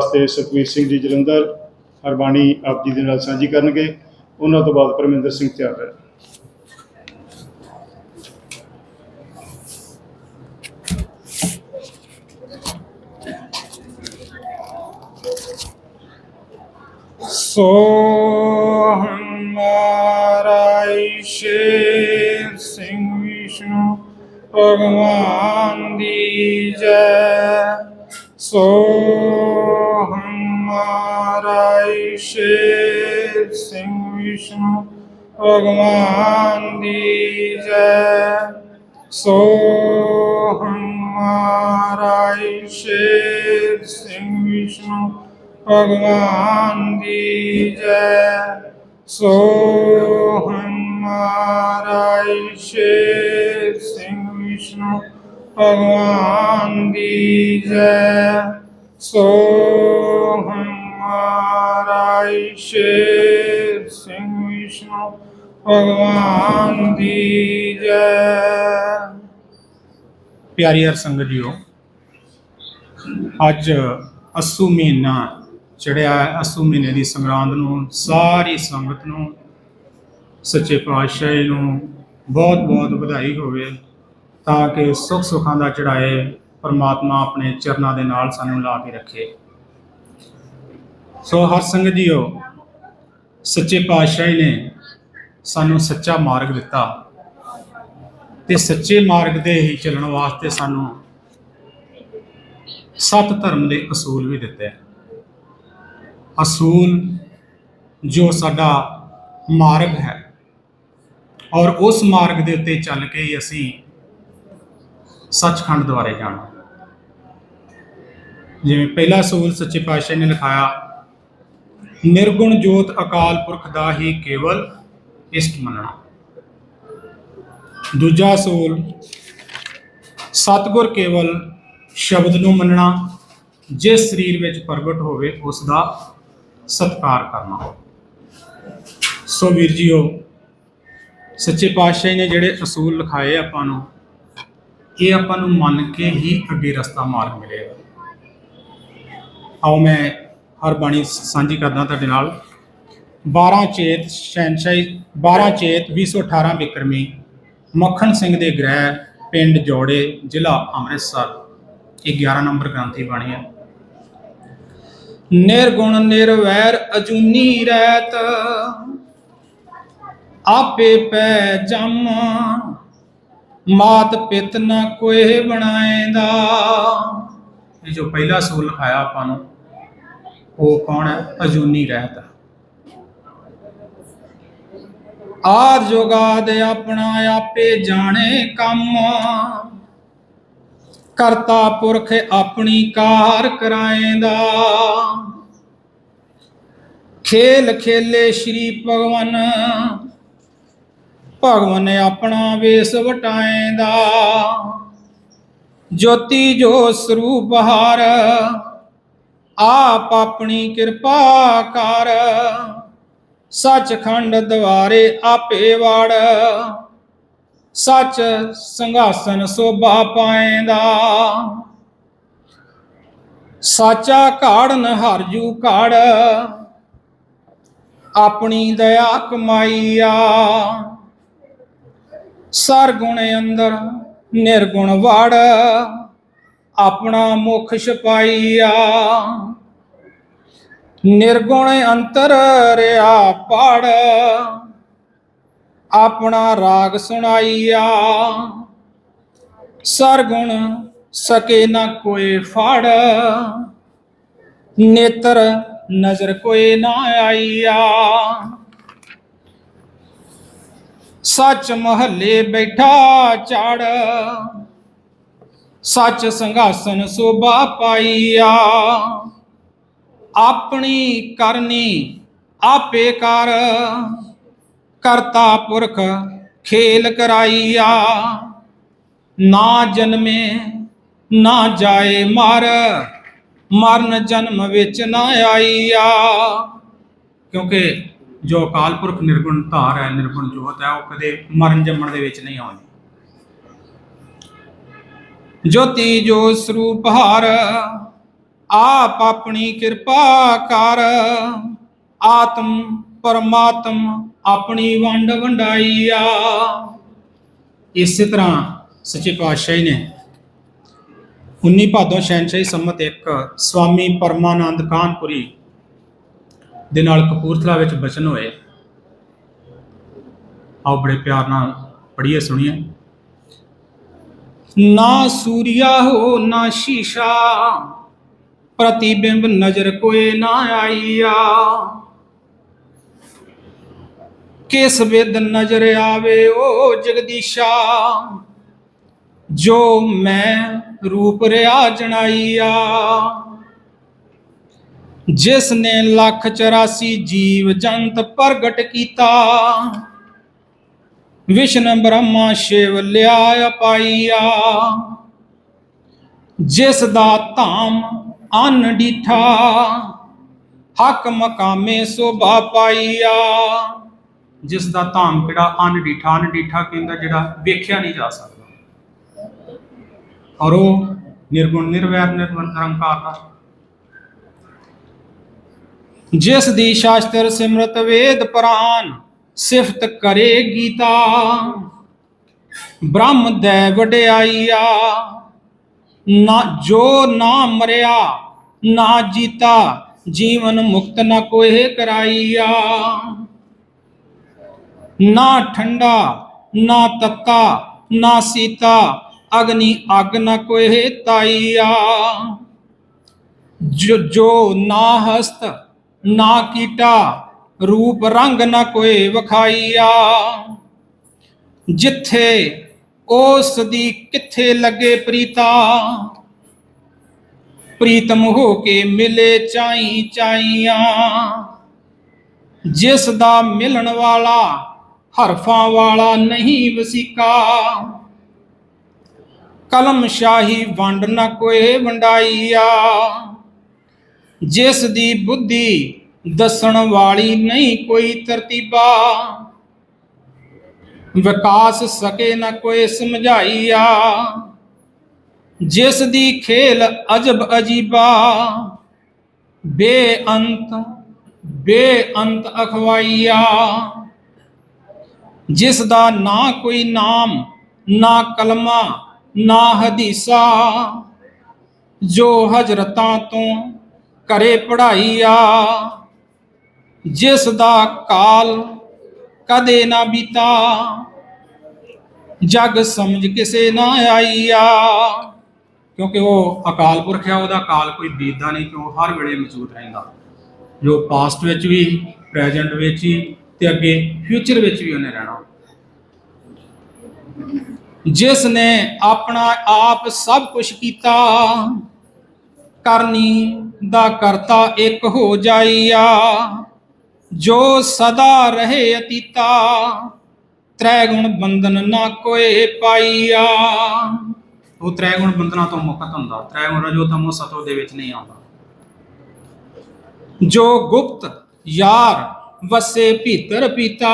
ਵਾਸਤੇ ਸੁਖਵੀਰ ਸਿੰਘ ਜੀ, ਜਲੰਧਰ, ਹਰਬਾਣੀ ਆਪ ਜੀ ਦੇ ਨਾਲ ਸਾਂਝੀ ਕਰਨਗੇ। ਉਹਨਾਂ ਤੋਂ ਬਾਅਦ ਪਰਮਿੰਦਰ ਸਿੰਘ ਤਿਆਰ ਹੈ। ਸੋ ਹਮਾਰਾ ਸ਼ੇਰ ਸਿੰਘ ਵਿਸ਼ਨੂੰ, ਭਗਵਾਨ ਦੀ ਜੈ। ਸੋ ਹਮਾਰਾ ਈਸ਼ਰ ਸਿੰਘ ਵਿਸ਼ਨੂੰ ਭਗਵਾਨ ਦੀ ਜੈ ਸੋ ਹਮਾਰਾ ਸ਼ੇਰ ਸਿੰਘ ਵਿਸ਼ਨੂੰ ਭਗਵਾਨ ਦੀ ਜੈ ਸੋ ਹਮਾਰਾ ਸ਼ੇਰ ਸਿੰਘ ਵਿਸ਼ਨੂੰ ਭਗਵਾਨ ਦੀ ਜੈ। ਸੋ ਹਮਾਰਾ ਸ਼ੇਰ ਸਿੰਘ ਵਿਸ਼ਨੂੰ, ਭਗਵਾਨ ਦੀ ਜੈ। ਪਿਆਰੀ ਹਰ ਸੰਗਤ ਜੀਓ ਅੱਜ ਅਸੂ ਮਹੀਨਾ ਚੜਿਆ ਹੈ। ਅਸੂ ਮਹੀਨੇ ਦੀ ਸੰਗਰਾਂਦ ਨੂੰ, ਸਾਰੀ ਸੰਗਤ ਨੂੰ, ਸੱਚੇ ਪਾਤਸ਼ਾਹ ਨੂੰ ਬਹੁਤ ਬਹੁਤ ਵਧਾਈ ਹੋਵੇ। ਤਾਂ ਕਿ ਸੁੱਖ ਸੁੱਖਾਂ ਦਾ ਚੜਾਏ ਪਰਮਾਤਮਾ ਆਪਣੇ ਚਰਨਾਂ ਦੇ ਨਾਲ ਸਾਨੂੰ ਲਾ ਕੇ ਰੱਖੇ। ਸੋ ਹਰ ਸੰਗਤ ਜੀਓ ਸੱਚੇ ਪਾਤਸ਼ਾਹ ਨੇ ਸਾਨੂੰ ਸੱਚਾ ਮਾਰਗ ਦਿੱਤਾ ਤੇ ਸੱਚੇ ਮਾਰਗ ਤੇ ਹੀ ਚੱਲਣ ਵਾਸਤੇ ਸਾਨੂੰ ਸੱਤ ਧਰਮ ਦੇ ਅਸੂਲ ਵੀ ਦਿੱਤੇ। ਅਸੂਲ ਜੋ ਸਾਡਾ ਮਾਰਗ ਹੈ ਔਰ ਉਸ ਮਾਰਗ ਦੇ ਉੱਤੇ ਚੱਲ ਕੇ ਹੀ ਅਸੀਂ ਸੱਚਖੰਡ ਦੁਆਰੇ ਜਾਣਾ। ਜਿਵੇਂ ਪਹਿਲਾ ਅਸੂਲ ਸੱਚੇ ਪਾਤਸ਼ਾਹ ਨੇ ਲਿਖਾਇਆ, ਨਿਰਗੁਣ ਜੋਤ ਅਕਾਲ ਪੁਰਖ ਦਾ ਹੀ ਕੇਵਲ ਇਸ਼ਟ ਮੰਨਣਾ। ਦੂਜਾ ਅਸੂਲ ਸਤਿਗੁਰ ਕੇਵਲ ਸ਼ਬਦ ਨੂੰ ਮੰਨਣਾ, ਜਿਸ ਸਰੀਰ ਵਿੱਚ ਪ੍ਰਗਟ ਹੋਵੇ ਉਸ ਦਾ ਸਤਿਕਾਰ ਕਰਨਾ। ਸੋ ਵੀਰ ਜੀਓ, ਸੱਚੇ ਪਾਤਸ਼ਾਹ ਨੇ ਜਿਹੜੇ ਅਸੂਲ ਲਿਖਾਏ ਆਪਾਂ ਨੂੰ ਇਹ ਆਪਾਂ ਨੂੰ ਮੰਨ ਕੇ ਹੀ ਅੱਗੇ ਰਸਤਾ ਮਾਰਗ ਮਿਲੇਗਾ। ਆਓ ਮੈਂ ਹਰ ਬਾਣੀ ਸਾਂਝੀ ਕਰਦਾ ਤੁਹਾਡੇ ਨਾਲ। 12 ਚੇਤ ਸ਼ੈਨਸ਼ਾਹੀ 12 ਚੇਤ 218 ਬਿਕਰਮੀ ਮੱਖਣ ਸਿੰਘ ਦੇ ਗ੍ਰਹਿ, ਪਿੰਡ ਜੋੜੇ, ਜ਼ਿਲ੍ਹਾ ਅੰਮ੍ਰਿਤਸਰ। ਇਹ 11 ਨੰਬਰ ਗ੍ਰੰਥੀ ਬਾਣੀ ਹੈ। ਨਿਰਗੁਣ ਨਿਰਵੈਰ ਅਜੂਨੀ ਰਹਿਤ, ਆਪੇ ਪੈ ਜਮ। ਮਾਤ ਪਿਤ ਨ ਕੋਏ ਬਣਾਏਂਦਾ। ਇਹ ਜੋ ਪਹਿਲਾ ਸੂਲ ਲਿਖਾਇਆ ਆਪਾਂ ਨੂੰ, ਉਹ ਕੌਣ ਹੈ? ਅਜੂਨੀ ਰਹਿਤ ਆਦ ਜੋਗਾਦ ਆਪਣਾ ਆਪੇ ਜਾਣੇ ਕੰਮ। ਕਰਤਾ ਪੁਰਖ ਆਪਣੀ ਕਾਰ ਕਰਾਏਂਦਾ। ਖੇਲ ਖੇਲੇ ਸ਼੍ਰੀ ਭਗਵਾਨ ਭਗਵਾਨ ਆਪਣਾ ਵੇਸ ਵਟਾਏਂਦਾ। ਜੋਤੀ ਜੋ ਸਰੂਪ ਹਾਰ, ਆਪ ਆਪਣੀ ਕਿਰਪਾ ਕਰ। ਸੱਚਖੰਡ ਦਵਾਰੇ ਆਪੇ ਵੜ, ਸੱਚ ਸੰਘਾਸਨ ਸੋਭਾ ਪਾਏਂਦਾ। ਸਾਚਾ ਘਾੜਨ ਹਰਜੂ ਕਾੜ, ਆਪਣੀ ਦਇਆ ਕਮਾਈਆ। ਸਰਗੁਣ ਅੰਦਰ ਨਿਰਗੁਣ ਵੜ, ਆਪਣਾ ਮੁਖ ਛਪਾਈਆ। ਨਿਰਗੁਣ ਅੰਤਰ ਰਿਆ ਪੜ, ਆਪਣਾ ਰਾਗ ਸੁਣਾਈਆ। ਸਰਗੁਣ ਸਕੇ ਨਾ ਕੋਈ ਫੜ, ਨੇਤਰ ਨਜ਼ਰ ਕੋਈ ਨਾ ਆਈਆ। ਸੱਚ ਮਹੱਲੇ ਬੈਠਾ ਚੜ। ਸੱਚ ਸੰਘਾਸਨ ਸੋਭਾ ਪਾਈਆ। ਆਪਣੀ ਕਰਨੀ ਆਪੇ ਕਰ। ਕਰਤਾ ਪੁਰਖ ਖੇਲ ਕਰਾਈਆ। ਨਾ ਜਨਮੇ, ਨਾ ਜਾਏ ਮਰ। ਮਰਨ ਜਨਮ ਵਿੱਚ ਨਾ ਆਈਆ। ਕਿਉਂਕਿ ਜੋ ਅਕਾਲ ਪੁਰਖ ਨਿਰਗੁਣ ਧਾਰ ਹੈ, ਨਿਰਗੁਣ ਜੋਤ ਹੈ, ਉਹ ਕਦੇ ਮਰਨ ਜੰਮਣ ਦੇ ਵਿੱਚ ਨਹੀਂ ਆਉਂਦੀ। ਜੋਤੀ ਜੋ ਸਰੂਪ ਹਾਰ, ਆਪ ਆਪਣੀ ਕਿਰਪਾ ਕਰ। ਆਤਮ ਪਰਮਾਤਮ ਆਪਣੀ ਵੰਡ ਵੰਡਾਈਆ। ਇਸੇ ਤਰ੍ਹਾਂ ਸੱਚੇ ਪਾਤਸ਼ਾਹੀ ਨੇ 19 ਭਾਦੋਂ ਸ਼ਹਿਨਸ਼ਾਹੀ ਸੰਮਤ ਇੱਕ ਸਵਾਮੀ ਪਰਮਾਨੰਦ ਕਾਨਪੁਰੀ ਦੇ ਨਾਲ ਕਪੂਰਥਲਾ ਵਿੱਚ ਬਚਨ ਹੋਏ। ਆਓ ਬੜੇ ਪਿਆਰ ਨਾਲ ਪੜ੍ਹੀਏ, ਸੁਣੀਏ। ਨਾ ਸੂਰਿਆ ਹੋ, ਨਾ ਸ਼ੀਸ਼ਾ, ਪ੍ਰਤੀਬਿੰਬ ਨਜ਼ਰ ਕੋਏ ਨਾ ਆਈਆ। ਕਿਸ ਵਿਦ ਨਜ਼ਰ ਆਵੇ ਓ ਜਗਦੀਸ਼ਾ, ਜੋ ਮੈਂ ਰੂਪ ਰਿਆ ਜਣਾਈਆ। ਜਿਸ ਨੇ ਲੱਖ 84 ਜੀਵ ਜੰਤ ਪ੍ਰਗਟ ਕੀਤਾ, ਵਿਸ਼ਨ ਬ੍ਰਹਮਾ ਸ਼ਿਵ ਲਿਆ ਪਾਈਆ ਜਿਸ ਦਾ ਧਾਮ ਅਨ ਡੀਠਾ ਹਕ ਮਕਾਮੇ ਸੋਭਾ ਪਾਈਆ ਜਿਸ ਦਾ ਧਾਮ ਕਿਹੜਾ? ਅਨ ਡੀਠਾ ਅਨ ਡੀਠਾ ਕਹਿੰਦਾ ਜਿਹੜਾ ਵੇਖਿਆ ਨਹੀਂ ਜਾ ਸਕਦਾ। ਔਰ ਉਹ ਨਿਰਗੁਣ, ਨਿਰਵੈਰ ਨਿਰਵੰਤ ਨਿਰੰਕਾਰ ਦਾ ਜਿਸ ਦੀ ਸ਼ਾਸਤਰ ਸਿਮਰਤ ਵੇਦ ਪੁਰਾਨ ਸਿਫਤ ਕਰੇ ਗੀਤਾ। ਬ੍ਰਹਮ ਦੇ ਵਡਿਆਈਆ, ਨਾ ਜੋ ਨਾ ਮਰਿਆ, ਨਾ ਜੀਤਾ, ਜੀਵਨ ਮੁਕਤ ਨਾ ਕੋਏ ਕਰਾਈਆ। ਨਾ ਠੰਡਾ, ਨਾ ਤੱਤਾ, ਨਾ ਸੀਤਾ, ਅਗਨੀ ਅਗ ਨਾ ਕੋਏ ਤਾਈਆ। ਜੋ ਨਾ ਹਸਤ ਨਾ ਕੀਟਾ ਰੂਪ ਰੰਗ ਨਾ ਕੋਏ ਵਖਾਈਆ। ਜਿੱਥੇ ਉਸ ਦੀ ਕਿੱਥੇ ਲੱਗੇ ਪ੍ਰੀਤਾ। ਪ੍ਰੀਤਮ ਹੋ ਕੇ ਮਿਲੇ ਚਾਈ ਚਾਈਆਂ। ਜਿਸ ਦਾ ਮਿਲਣ ਵਾਲਾ ਹਰਫਾਂ ਵਾਲਾ ਨਹੀਂ ਵਸੀਕਾ। ਕਲਮ ਸ਼ਾਹੀ ਵੰਡ ਨਾ ਕੋਏ ਵੰਡਾਈਆ। ਜਿਸ ਦੀ ਬੁੱਧੀ ਦੱਸਣ ਵਾਲੀ ਨਹੀਂ ਕੋਈ ਤਰਤੀਬਾ। ਵਿਕਾਸ ਸਕੇ ਨਾ ਕੋਈ ਸਮਝਾਈਆ। ਜਿਸ ਦੀ ਖੇਲ ਅਜਬ ਅਜੀਬਾ। ਬੇਅੰਤ ਬੇਅੰਤ ਅਖਵਾਈਆ। ਜਿਸ ਦਾ ਨਾ ਕੋਈ ਨਾਮ, ਨਾ ਕਲਮਾ, ਨਾ ਹਦੀਸਾ। ਜੋ ਹਜਰਤਾਂ ਤੋਂ ਘਰੇ ਪੜਾਈਆ ਜਿਸ ਦਾ ਕਾਲ ਕਦੇ ਨਾ ਬੀਤਾ, ਜਗ ਸਮਝ ਕਿਸੇ ਨਾ ਆਈਆ। ਕਿਉਂਕਿ ਉਹ ਅਕਾਲ ਪੁਰਖ ਆ, ਉਹਦਾ ਕਾਲ ਕੋਈ ਬੀਤਦਾ ਨਹੀਂ ਕਿਉਂ ਹਰ ਵੇਲੇ ਮੌਜੂਦ ਰਹਿੰਦਾ। ਜੋ ਪਾਸਟ ਵਿੱਚ ਵੀ ਪ੍ਰੈਜ਼ੈਂਟ ਵਿੱਚ ਹੀ, ਤੇ ਅੱਗੇ ਫਿਊਚਰ ਵਿੱਚ ਵੀ ਉਹਨੇ ਰਹਿਣਾ। ਜਿਸ ਨੇ ਆਪਣਾ ਆਪ ਸਭ ਕੁਝ ਕੀਤਾ ਕਰਨੀ ਦਾ ਕਰਤਾ ਇੱਕ ਹੋ ਜਾਈਆ। ਜੋ ਸਦਾ ਰਹੇ ਅਤੀਤਾ ਤ੍ਰੈ ਗੁਣ ਬੰਧਨ ਨਾ ਕੋਏ ਪਾਈਆ। ਉਹ ਤ੍ਰੈ ਗੁਣ ਬੰਧਨਾਂ ਤੋਂ ਮੁਕਤ ਹੁੰਦਾ। ਤ੍ਰੈ ਗੁਣ ਰਜੋ ਤਮੋ ਸਤੋ ਦੇ ਵਿੱਚ ਨਹੀਂ ਆਉਂਦਾ। ਜੋ ਗੁਪਤ ਯਾਰ ਵਸੇ ਭੀਤਰ ਪੀਤਾ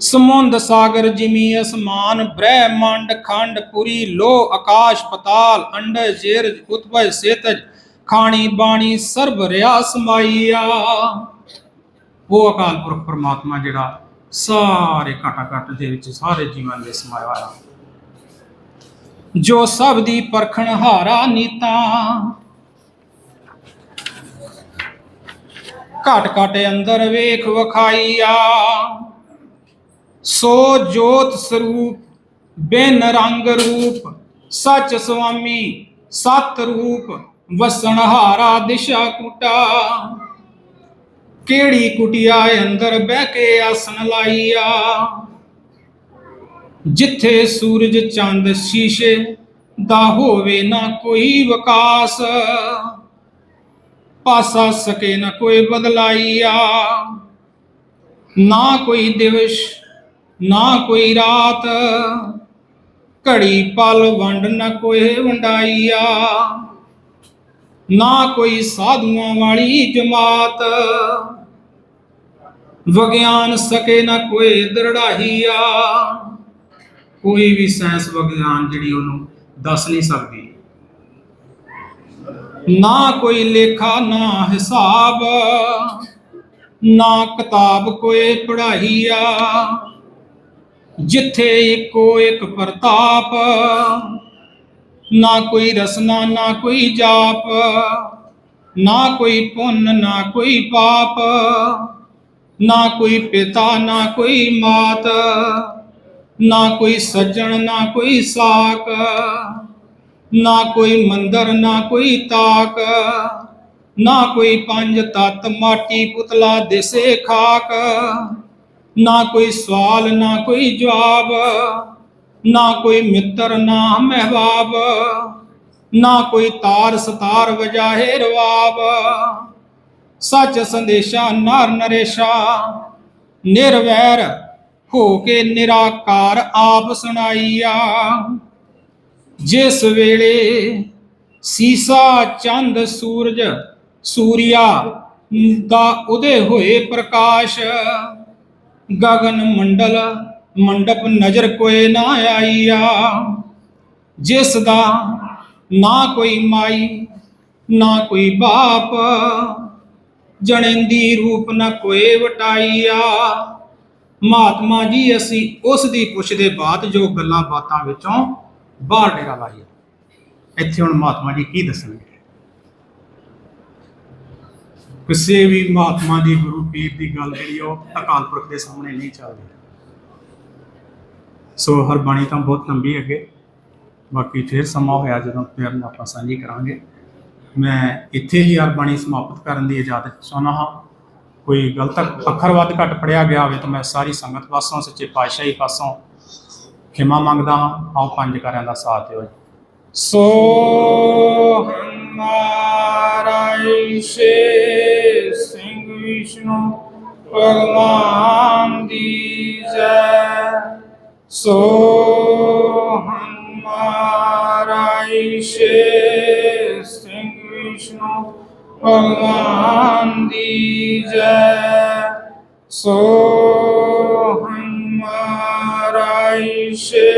ਸਮੁੰਦ ਸਾਗਰ ਜਿਮੀ ਅਸਮਾਨ, ਬ੍ਰਹਿਮੰਡ ਖੰਡ ਪੁਰੀ ਲੋ ਆਕਾਸ਼ ਪਤਾਲ, ਅੰਡ ਜੇਰ ਉਤਪਜ ਸੇਤਜ, ਖਾਣੀ ਬਾਣੀ ਸਰਬ ਰਿਆ ਸਮਾਈਆ ਉਹ ਅਕਾਲ ਪੁਰਖ ਪਰਮਾਤਮਾ ਜਿਹੜਾ ਸਾਰੇ ਘਟਾ ਘਟ ਦੇ ਵਿੱਚ ਸਾਰੇ ਜੀਵਨ ਦੇ ਸਮਾਇਆ ਹੋਇਆ। ਜੋ ਸਭ ਦੀ ਪਰਖਣ ਹਾਰਾ ਨੀਤਾ। ਘਟ ਘਟ ਅੰਦਰ ਵੇਖ ਵਖਾਈਆ। ਸੋ ਜੋਤ ਸਰੂਪ, ਬਿਨ ਰੰਗ ਰੂਪ, ਸਚ ਸੁਆਮੀ, ਸਤ ਰੂਪ ਵਸਣ ਦਿਸ਼ਾ ਕੁਟਾ। ਕਿਹੜੀ ਕੁਟਿਆ ਅੰਦਰ ਬਹਿ ਕੇ ਆਸਣ ਲਾਈਆ? ਜਿੱਥੇ ਸੂਰਜ ਚੰਦ ਸ਼ੀਸ਼ੇ, ਦਾ ਹੋਵੇ ਨਾ ਕੋਈ ਵਿਕਾਸ। ਪਾਸਾ ਸਕੇ ਨਾ ਕੋਈ ਬਦਲਾਈਆ। ਨਾ ਕੋਈ ਦਿਵਸ ਨਾ ਕੋਈ ਰਾਤ, ਘੜੀ ਪਲ ਵੰਡ ਨਾ ਕੋਈ ਵੰਡਾਈਆ। ਨਾ ਕੋਈ ਸਾਧੂਆਂ ਵਾਲੀ ਜਮਾਤ, ਵਿਗਿਆਨ ਸਕੇ ਨਾ ਕੋਈ ਦਰੜਾਹੀਆ। ਕੋਈ ਵੀ ਸਾਇੰਸ ਵਿਗਿਆਨ ਜਿਹੜੀ ਉਹਨੂੰ ਦੱਸ ਨਹੀਂ ਸਕਦੀ। ਨਾ ਕੋਈ ਲੇਖਾ, ਨਾ ਹਿਸਾਬ, ਨਾ ਕਿਤਾਬ ਕੋਈ ਪੜਾਈਆ ਜਿੱਥੇ ਇੱਕੋ ਇੱਕ ਪ੍ਰਤਾਪ ਨਾ ਕੋਈ ਰਸਨਾ ਨਾ ਕੋਈ ਜਾਪ ਨਾ ਕੋਈ ਪੁੰਨ ਨਾ ਕੋਈ ਪਾਪ ਨਾ ਕੋਈ ਪਿਤਾ ਨਾ ਕੋਈ ਮਾਤ ਨਾ ਕੋਈ ਸੱਜਣ ਨਾ ਕੋਈ ਸਾਕ ਨਾ ਕੋਈ ਮੰਦਰ ਨਾ ਕੋਈ ਤਾਕ ਨਾ ਕੋਈ ਪੰਜ ਤਤ ਮਾਟੀ ਪੁਤਲਾ ਦਿਸੇ ਖਾਕ ਨਾ ਕੋਈ ਸਵਾਲ, ਨਾ ਕੋਈ ਜਵਾਬ, ਨਾ ਕੋਈ ਮਿੱਤਰ, ਨਾ ਮਹਿਬਾਬ, ਨਾ ਕੋਈ ਤਾਰ ਸਤਾਰ ਵਜਾਹੇ ਰਵਾਬ। ਸੱਚ ਸੰਦੇਸ਼ਾ, ਨਰ ਨਰੇਸ਼ਾ, ਨਿਰਵੈਰ ਹੋ ਕੇ ਨਿਰਾਕਾਰ ਆਪ ਸੁਣਾਈਆ। ਜਿਸ ਵੇਲੇ ਸੀਸਾ, ਚੰਦ, ਸੂਰਜ, ਸੂਰਿਆ ਦਾ ਉਦੇ ਹੋਏ ਪ੍ਰਕਾਸ਼ ਗਗਨ ਮੰਡਲ, ਮੰਡਪ ਨਜ਼ਰ ਕੋਏ ਨਾ ਆਈਆ। ਜਿਸ ਦਾ ਨਾ ਕੋਈ ਮਾਈ, ਨਾ ਕੋਈ ਬਾਪ, ਜਣਿੰਦੀ ਰੂਪ ਨਾ ਕੋਏ ਵਟਾਈਆ। ਮਹਾਤਮਾ ਜੀ, ਅਸੀਂ ਉਸ ਦੀ ਪੁੱਛਦੇ ਬਾਤ ਜੋ ਗੱਲਾਂ ਬਾਤਾਂ ਵਿੱਚੋਂ ਬਾਹਰ ਨਿਕਲ ਲਾਈਆ ਇੱਥੇ ਹੁਣ ਮਹਾਤਮਾ ਜੀ ਕੀ ਦੱਸਣਗੇ? ਕਿਸੇ ਵੀ ਮਹਾਤਮਾ ਦੀ ਗੁਰੂ ਪੀਰ ਦੀ ਗੱਲ ਜਿਹੜੀ ਉਹ ਅਕਾਲ ਪੁਰਖ ਦੇ ਸਾਹਮਣੇ ਨਹੀਂ ਚੱਲਦੀ। ਸੋ ਹਰ ਬਾਣੀ ਤਾਂ ਬਹੁਤ ਲੰਬੀ ਅੱਗੇ ਬਾਕੀ ਫਿਰ ਸਮਾਂ ਹੋਇਆ ਜਦੋਂ ਫਿਰ ਆਪਾਂ ਸਾਂਝੀ ਕਰਾਂਗੇ। ਮੈਂ ਇੱਥੇ ਹੀ ਹਰ ਬਾਣੀ ਸਮਾਪਤ ਕਰਨ ਦੀ ਇਜਾਜ਼ਤ ਚਾਹੁੰਦਾ ਹਾਂ। ਕੋਈ ਗਲਤ ਅੱਖਰ ਵੱਧ ਘੱਟ ਪੜਿਆ ਗਿਆ ਹੋਵੇ ਤਾਂ ਮੈਂ ਸਾਰੀ ਸੰਗਤ ਪਾਸੋਂ, ਸੱਚੇ ਪਾਤਸ਼ਾਹੀ ਪਾਸੋਂ ਖਿਮਾ ਮੰਗਦਾ ਹਾਂ। ਆਓ ਪੰਜ ਕਾਰਿਆਂ ਦਾ ਸਾਥ ਦਿਓ ਜੀ। ਸੋ ਹਮਾਰਾ ਈਸ਼ੇ ਸਿੰਘ ਵਿਸ਼ਨੂੰ ਭਗਵਾਨ ਦੀ ਜੈ ਸੋ ਹਮਾਰਾ ਈਸ਼ੇ ਸਿੰਘ ਵਿਸ਼ਨੂੰ ਭਗਵਾਨ ਦੀ ਜੈ ਸੋ ਹਮਾਰਾ ਈਸ਼ੇ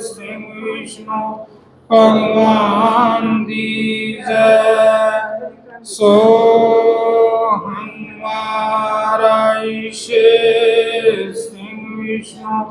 ਸਿੰਘ ਵਿਸ਼ਨੂੰ ਭਗਵਾਨ ਦੀ ਜੈ ਸੋ ਹਮਾਰਾ ਈਸ਼ੇ ਸਿੰਘ ਵਿਸ਼ਨੂੰ